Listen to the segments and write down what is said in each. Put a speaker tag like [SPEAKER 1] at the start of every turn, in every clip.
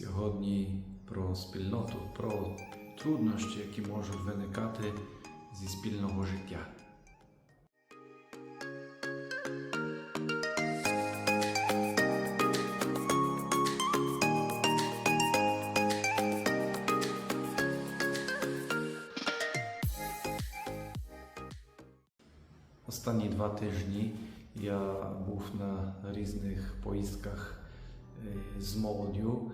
[SPEAKER 1] Сьогодні про спільноту, про труднощі, які можуть виникати зі спільного життя. Останні два тижні я був на різних поїздках е, з молоддю.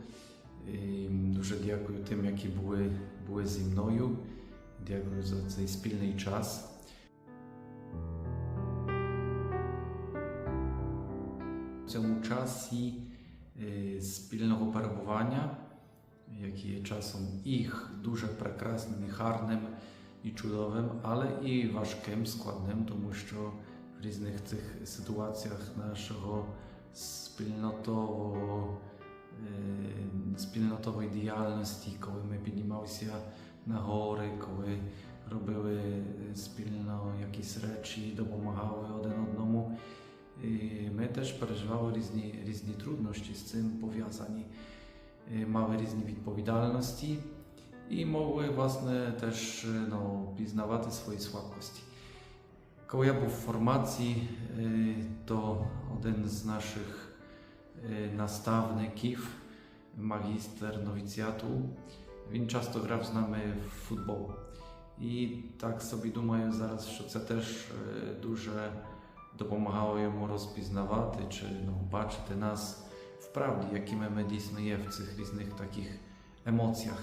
[SPEAKER 1] І Дуже дякую тим, які були, були зі мною. Дякую за цей спільний час. В цьому часі е, спільного перебування, яке є часом і дуже прекрасним, і гарним, і чудовим, але і важким, складним, тому що в різних цих ситуаціях нашого спільнотового, е, спільнотової діяльності, коли ми піднімалися на гори, коли робили е, спільно якісь речі, допомагали один одному. І ми теж переживали різні, різні труднощі з цим пов'язані. Е, Мали різні відповідальності і могли власне теж е, ну, пізнавати свої слабкості. Коли я був в формації, е, то один з наших е, наставників, магістр новіціату, він часто грав з нами в футбол. І так собі думаю зараз, що це теж е, дуже допомагало йому розпізнавати чи ну, бачити нас вправді, якими ми дійсно є в цих різних таких емоціях.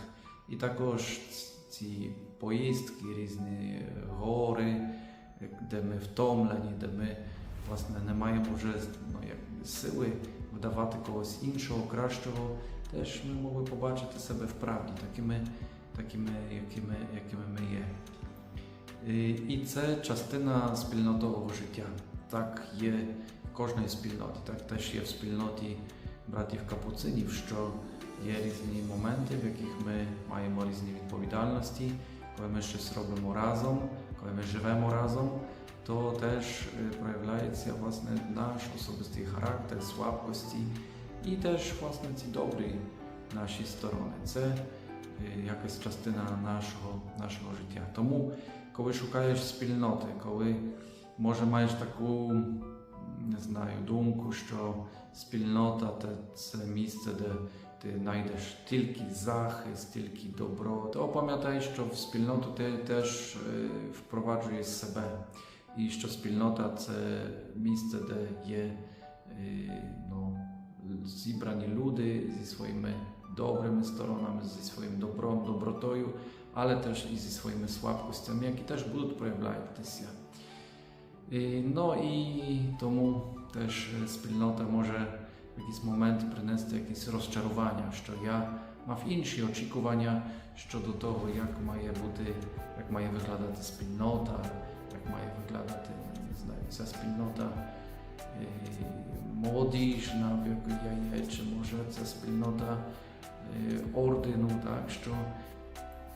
[SPEAKER 1] І також ц- ці поїздки, різні гори, де ми втомлені, де ми власне не маємо вже ну, як, сили вдавати когось іншого, кращого, теж ми могли побачити себе вправді, такими, такими якими, якими ми є. І, це частина спільнотового життя. Так є в кожної спільноті, так теж є в спільноті братів капуцинів, що є різні моменти, в яких ми маємо різні відповідальності, коли ми щось робимо разом, коли ми живемо разом, то теж е, проявляється власне наш особистий характер, слабкості і теж власне ці добрі наші сторони. Це е, якась частина нашого, нашого життя. Тому, коли шукаєш спільноти, коли може маєш таку не знаю, думку, що спільнота це- це місце, де ти знайдеш тільки захист, тільки добро, то пам'ятай, що в спільноту ти теж е, впроваджуєш себе. І що спільнота це місце, де є е, ну, зібрані люди зі своїми добрими сторонами, зі своїм добром, добротою, але теж і зі своїми слабкостями, які теж будуть проявлятися. І, ну і тому теж е, спільнота може в якийсь момент принести якесь розчарування, що я мав інші очікування щодо того, як має бути, як має виглядати спільнота, має виглядати не знаю, ця спільнота молодіжна, в якій я є, чи може ця спільнота ордену, так що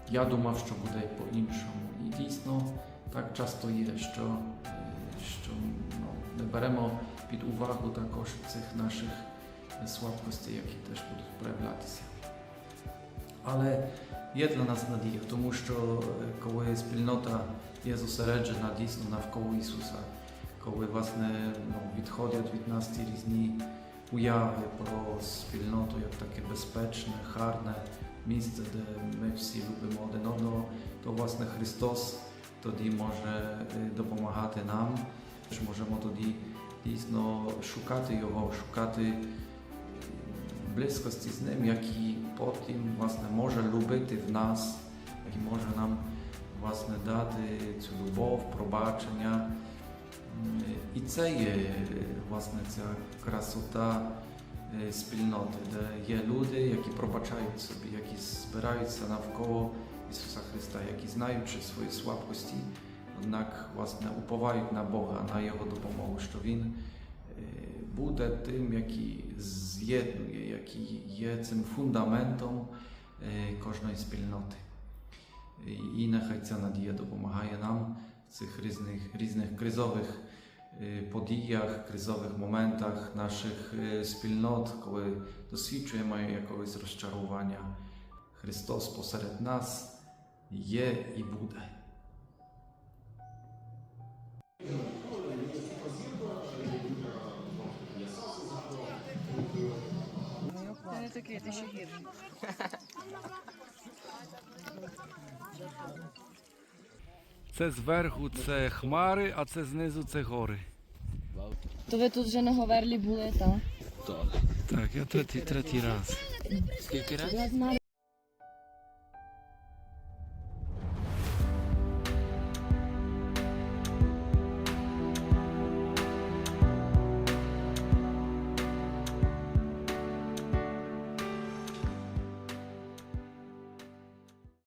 [SPEAKER 1] я думав, що буде по-іншому. І дійсно так часто є, що, що ну, не беремо під увагу також цих наших слабкостей, які теж будуть проявлятися. Але є для нас надія, тому що е, коли спільнота є зосереджена дійсно навколо Ісуса, коли власне ну, відходять від нас ці різні уяви про спільноту як таке безпечне, гарне місце, де ми всі любимо один одного, то власне Христос тоді може е, допомагати нам. Що можемо тоді дійсно шукати Його, шукати близькості з ним, який потім власне може любити в нас, який може нам власне дати цю любов, пробачення. І це є власне ця красота е, спільноти, де є люди, які пробачають собі, які збираються навколо Ісуса Христа, які знаючи свої слабкості, однак власне уповають на Бога, на Його допомогу, що Він буде тим, який з'єднує, який є цим фундаментом е, кожної спільноти. І нехай ця надія допомагає нам в цих різних, різних кризових е, подіях, кризових моментах наших е, спільнот, коли досвідчуємо якогось розчарування. Христос посеред нас є і буде.
[SPEAKER 2] Не такий, ти ще гірший.
[SPEAKER 1] Це зверху це хмари, а це знизу це гори.
[SPEAKER 2] То ви тут вже на Говерлі були, так?
[SPEAKER 1] Так, я третій, третій раз.
[SPEAKER 3] Скільки разів?